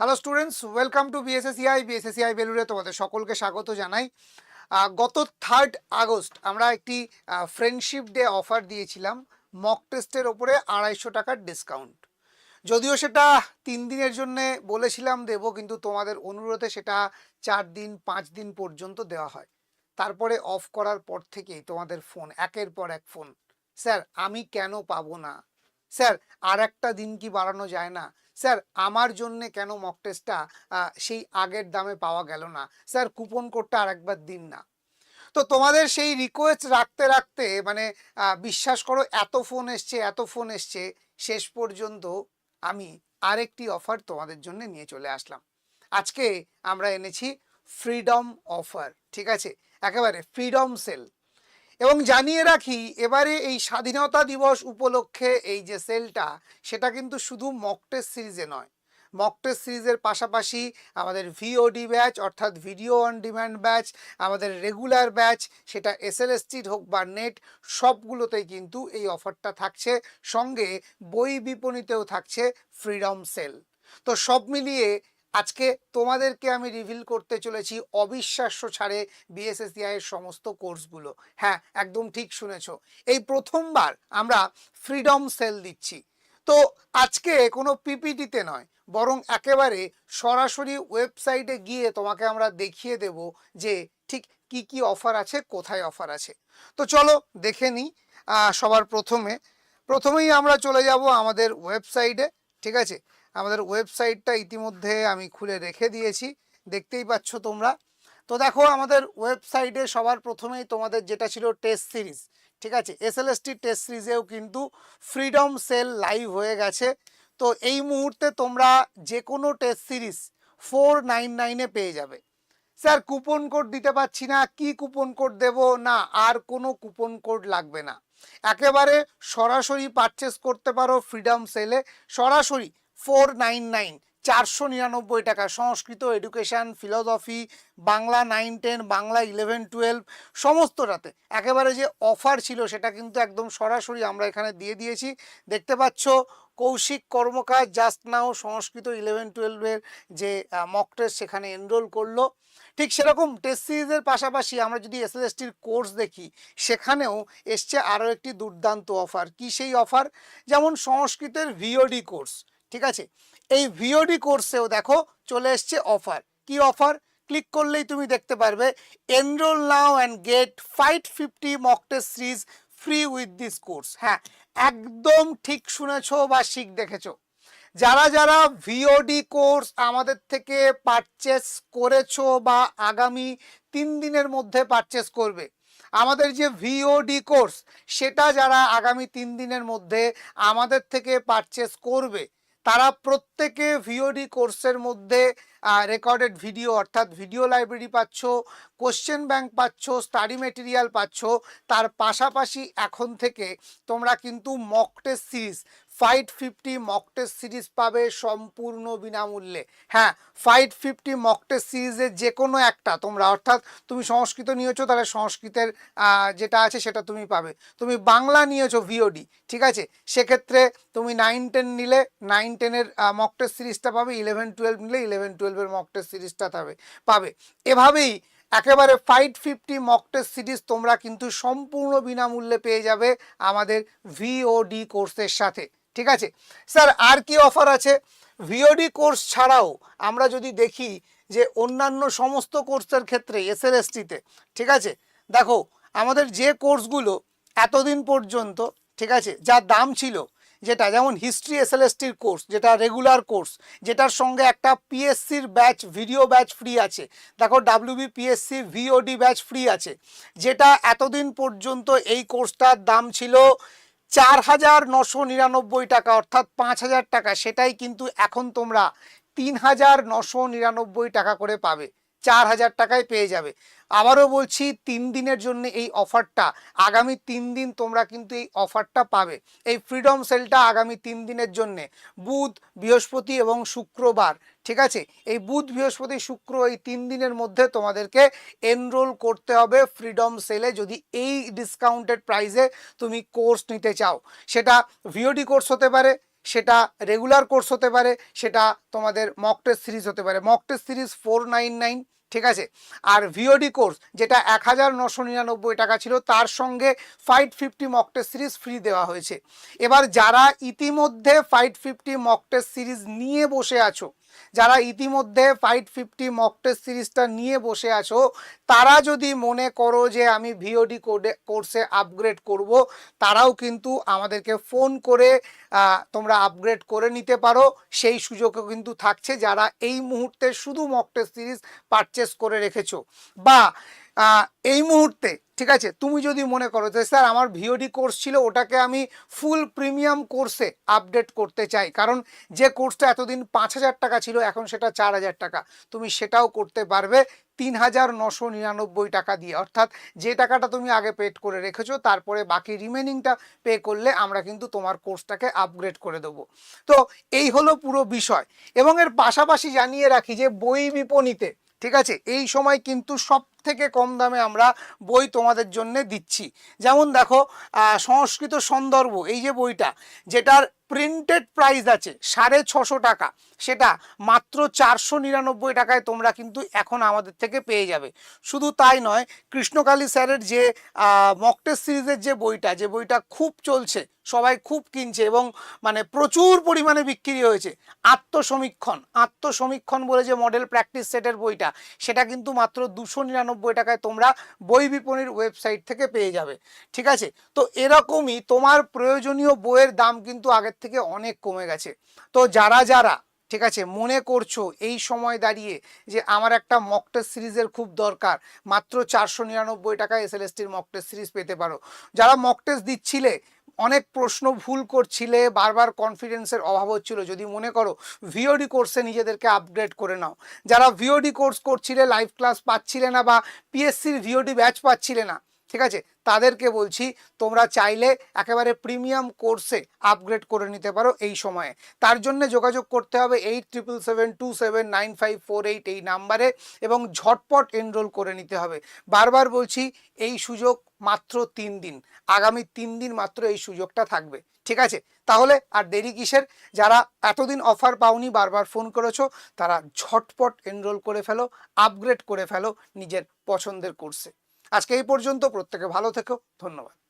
Hello students welcome to BSACI BSACI বেলুরে তোমাদের সকলকে স্বাগত জানাই। গত থার্ড আগস্ট আমরা একটি ফ্রেন্ডশিপ ডে অফার দিয়েছিলাম মক টেস্টের ওপরে আড়াইশো টাকার ডিসকাউন্ট যদিও সেটা তিন দিনের জন্য বলেছিলাম, দেব কিন্তু তোমাদের অনুরোধে সেটা চার দিন, পাঁচ দিন পর্যন্ত দেওয়া হয়। তারপরে অফ করার পর থেকেই তোমাদের ফোন একের পর এক ফোন স্যার, আমি কেন পাবো না? স্যার আর একটা দিন কি বাড়ানো যায় না? স্যার, আমার জন্য কেন মক টেস্টটা সেই আগের দামে পাওয়া গেল না? স্যার কুপন কোডটা আরেকবার দিন না। তো তোমাদের সেই রিকোয়েস্ট রাখতে রাখতে মানে বিশ্বাস করো, এত ফোন এসছে, এত ফোন এসছে, শেষ পর্যন্ত আমি আরেকটি অফার তোমাদের জন্য নিয়ে চলে আসলাম। আজকে আমরা এনেছি ফ্রিডম অফার ঠিক আছে? একেবারে ফ্রিডম সেল এবং জানিয়ে রাখি, এবারে এই স্বাধীনতা দিবস উপলক্ষে এই যে সেলটা, সেটা কিন্তু শুধু মক সিরিজে নয়। মক সিরিজের পাশাপাশি আমাদের ভিওডি ব্যাচ অর্থাৎ ভিডিও অন ডিম্যান্ড ব্যাচ আমাদের রেগুলার ব্যাচ সেটা এসএলএসটির হোক বা নেট সবগুলোতেই কিন্তু এই অফারটা থাকছে। সঙ্গে বই বিপণীতেও থাকছে ফ্রিডম সেল তো সব মিলিয়ে আজকে তোমাদেরকে আমি রিভিল করতে চলেছি অবিশ্বাস্য ছাড়ে বিএসএসিআই এর সমস্ত কোর্সগুলো। হ্যাঁ একদম ঠিক শুনেছো। এই প্রথমবার আমরা ফ্রিডম সেল দিচ্ছি। তো আজকে কোনো পিপিটিতে নয়, বরং একেবারে সরাসরি ওয়েবসাইটে গিয়ে তোমাকে আমরা দেখিয়ে দেব যে ঠিক কি কি অফার আছে, কোথায় অফার আছে। তো চলো দেখে নিই সবার প্রথমে। প্রথমেই আমরা চলে যাব আমাদের ওয়েবসাইটে ঠিক আছে? আমাদের ওয়েবসাইটটা ইতিমধ্যে আমি খুলে রেখে দিয়েছি। দেখতেই পাচ্ছ তোমরা। তো দেখো, আমাদের ওয়েবসাইটে সবার প্রথমেই তোমাদের যেটা ছিল টেস্ট সিরিজ ঠিক আছে? এসএলএসটি টেস্ট সিরিজেও কিন্তু ফ্রিডম সেল লাইভ হয়ে গেছে। তো এই মুহূর্তে তোমরা যে কোনো টেস্ট সিরিজ ফোর নাইন নাইনে পেয়ে যাবে। স্যার কুপন কোড দিতে পারছি না। কি কুপন কোড দেব? না, আর কোনো কুপন কোড লাগবে না। একেবারে সরাসরি পারচেস করতে পারো ফ্রিডম সেলে সরাসরি ফোর নাইন নাইন, চারশো নিরানব্বই টাকা। Sanskrit, education, philosophy, Bangla nine ten, Bangla eleven twelve, সমস্তটাতে। একেবারে যে অফার ছিল সেটা কিন্তু একদম সরাসরি আমরা এখানে দিয়ে দিয়েছি। দেখতে পাচ্ছ, Kaushik Karmakar, just now, Sanskrit eleven টুয়েলভের যে মক টেস্ট সেখানে এনরোল করল। ঠিক সেরকম টেস্ট সিরিজের পাশাপাশি আমরা যদি এসএলএসটির কোর্স দেখি, সেখানেও এসছে আরও একটি দুর্দান্ত অফার কি সেই অফার যেমন সংস্কৃতের ভিওডি কোর্স ঠিক আছে? এই ভিওডি কোর্সেও দেখো চলে এসছে অফার কি অফার ক্লিক করলেই তুমি দেখতে পারবে enrol now and get five fifty mock test series free with this course হ্যাঁ একদম ঠিক শুনেছো বা শিখ দেখেছ। যারা যারা ভিওডি কোর্স আমাদের থেকে পারচেস করেছ বা আগামী তিন দিনের মধ্যে পারচেস করবে, আমাদের যে ভিওডি কোর্স সেটা যারা আগামী তিন দিনের মধ্যে আমাদের থেকে পারচেস করবে তারা প্রত্যেকে ভিওডি কোর্সের মধ্যে রেকর্ডেড ভিডিও অর্থাৎ ভিডিও লাইব্রেরি পাচ্ছ কোশ্চেন ব্যাংক পাচ্ছ স্টাডি মেটেরিয়াল পাচ্ছ, তার পাশাপাশি এখন থেকে তোমরা কিন্তু mock test series five fifty mock test series পাবে সম্পূর্ণ বিনামূল্যে। হ্যাঁ ফাইট ফিফটি মক টেস্ট সিরিজের যে কোনো একটা তোমরা, অর্থাৎ তুমি সংস্কৃত নিয়েছো, তাহলে সংস্কৃতের যেটা আছে সেটা তুমি পাবে। তুমি বাংলা নিয়েছো ভিওডি ঠিক আছে? সেক্ষেত্রে তুমি নাইন টেন নিলে নাইন টেনের মক টেস্ট সিরিজটা পাবে ইলেভেন টুয়েলভ নিলে ইলেভেন টুয়েলভের মক টেস্ট সিরিজটা পাবে পাবে। এভাবেই একেবারে five fifty mock test series তোমরা কিন্তু সম্পূর্ণ বিনামূল্যে পেয়ে যাবে আমাদের ভিওডি কোর্সের সাথে। ঠিক আছে? স্যার, আর কি অফার আছে? ভিওডি কোর্স ছাড়াও আমরা যদি দেখি যে অন্যান্য সমস্ত কোর্সের ক্ষেত্রে এসএলএসটিতে ঠিক আছে? দেখো, আমাদের যে কোর্সগুলো এতদিন পর্যন্ত, ঠিক আছে যা দাম ছিল, যেটা যেমন হিস্ট্রি এস এসএলএসটির কোর্স যেটা রেগুলার কোর্স যেটার সঙ্গে একটা পিএসসির ব্যাচ ভিডিও ব্যাচ ফ্রি আছে। দেখো WB PSC VOD batch free আছে। যেটা এতদিন পর্যন্ত এই কোর্সটার দাম ছিল চার হাজার নশো নিরানব্বই টাকা, অর্থাৎ পাঁচ হাজার টাকা, সেটাই কিন্তু এখন তোমরা তিন হাজার নশো নিরানব্বই টাকা করে পাবে। চার হাজার টাকায় পেয়ে যাবে। আবারও বলছি, তিন দিনের জন্য এই অফারটা, আগামী তিন দিন তোমরা কিন্তু এই অফারটা পাবে। এই ফ্রিডম সেলটা আগামী তিন দিনের জন্যে, বুধ, বৃহস্পতি এবং শুক্রবার, ঠিক আছে? এই বুধ, বৃহস্পতি, শুক্র এই তিন দিনের মধ্যে তোমাদেরকে এনরোল করতে হবে ফ্রিডম সেলে যদি এই ডিসকাউন্টেড প্রাইসে তুমি কোর্স নিতে চাও, সেটা ভিওডি কোর্স হতে পারে সেটা রেগুলার কোর্স হতে পারে, সেটা তোমাদের মক টেস্ট সিরিজ হতে পারে। Mock test series four nine nine ঠিক আছে? আর ভিওডি কোর্স যেটা এক হাজার নশো নিরানব্বই টাকা ছিল, তার সঙ্গে five fifty mock test series free দেওয়া হয়েছে। এবার যারা ইতিমধ্যে five fifty mock test series নিয়ে বসে আছো যারা ইতিমধ্যে ফাইট ফিফটি মক টেস্ট সিরিজটা নিয়ে বসে আছো, তারা যদি মনে করো যে আমি ভিওডি কোডে কোর্সে আপগ্রেড করব, তারাও কিন্তু আমাদেরকে ফোন করে তোমরা আপগ্রেড করে নিতে পারো। সেই সুযোগও কিন্তু থাকছে যারা এই মুহূর্তে শুধু মক টেস্ট সিরিজ পারচেস করে রেখেছো। বা এই মুহূর্তে, ঠিক আছে? তুমি যদি মনে করো যে, স্যার, আমার ভিওডি কোর্স ছিল, ওটাকে আমি ফুল প্রিমিয়াম কোর্সে আপডেট করতে চাই। কারণ যে কোর্সটা এতদিন পাঁচ হাজার টাকা ছিল, এখন সেটা চার হাজার টাকা। তুমি সেটাও করতে পারবে তিন হাজার নশো নিরানব্বই টাকা দিয়ে। অর্থাৎ যে টাকাটা তুমি আগে পেড করে রেখেছো, তারপরে বাকি রিমেনিংটা পে করলে আমরা কিন্তু তোমার কোর্সটাকে আপগ্রেড করে দেবো। তো এই হলো পুরো বিষয়। এবং এর পাশাপাশি জানিয়ে রাখি যে, বই বিপণীতে, ঠিক আছে? এই সময় কিন্তু সব থেকে কম দামে আমরা বই তোমাদের জন্য দিচ্ছি। যেমন দেখো সংস্কৃত সন্দর্ভ, এই যে বইটা, যেটার প্রিন্টেড প্রাইস আছে সাড়ে ছশো টাকা, সেটা মাত্র চারশো নিরানব্বই টাকায় তোমরা কিন্তু এখন আমাদের থেকে পেয়ে যাবে। শুধু তাই নয়, কৃষ্ণকালী স্যারের যে মকটেস সিরিজের যে বইটা যে বইটা খুব চলছে, সবাই খুব কিনছে এবং মানে প্রচুর পরিমাণে বিক্রি হয়েছে, আত্মসমীক্ষণ আত্মসমীক্ষণ বলে যে মডেল প্র্যাকটিস সেটের বইটা, সেটা কিন্তু মাত্র দুশো নিরানব্বই টাকায় তোমরা বই বিপণীর ওয়েবসাইট থেকে পেয়ে যাবে। ঠিক আছে? তো এরকমই তোমার প্রয়োজনীয় বইয়ের দাম কিন্তু আগের থেকে অনেক কমে গেছে। তো যারা যারা, ঠিক আছে, মনে করছ এই সময় দাঁড়িয়ে যে আমার একটা মক টেস্ট সিরিজের খুব দরকার, মাত্র চারশো নিরানব্বই টাকায় এস এল এস টির মক টেস্ট সিরিজ পেতে পারো। যারা মক টেস্ট দিচ্ছিলে অনেক প্রশ্ন ভুল করছিলে, বারবার কনফিডেন্সের অভাব হচ্ছিল। যদি মনে করো ভিওডি কোর্সে নিজেদেরকে আপগ্রেড করে নাও। যারা ভিওডি কোর্স করছিলে লাইভ ক্লাস পাচ্ছিলে না বা পিএসসির ভিওডি ব্যাচ পাচ্ছিলে না, ঠিক আছে? তাদেরকে বলছি, তোমরা চাইলে একেবারে প্রিমিয়াম কোর্সে আপগ্রেড করে নিতে পারো এই সময়ে। তার জন্য যোগাযোগ করতে হবে eight triple seven two seven nine five four eight এই নাম্বারে এবং ঝটপট এনরোল করে নিতে হবে। বারবার বলছি, এই সুযোগ মাত্র তিন দিন। আগামী তিন দিন মাত্র এই সুযোগটা থাকবে। ঠিক আছে? তাহলে আর দেরি কিসের? যারা এতদিন অফার পাওনি, বারবার ফোন করেছ, তারা ঝটপট এনরোল করে ফেলো, আপগ্রেড করে ফেলো নিজের পছন্দের কোর্সে। আজকে এই পর্যন্ত, প্রত্যেকে ভালো থেকো, ধন্যবাদ।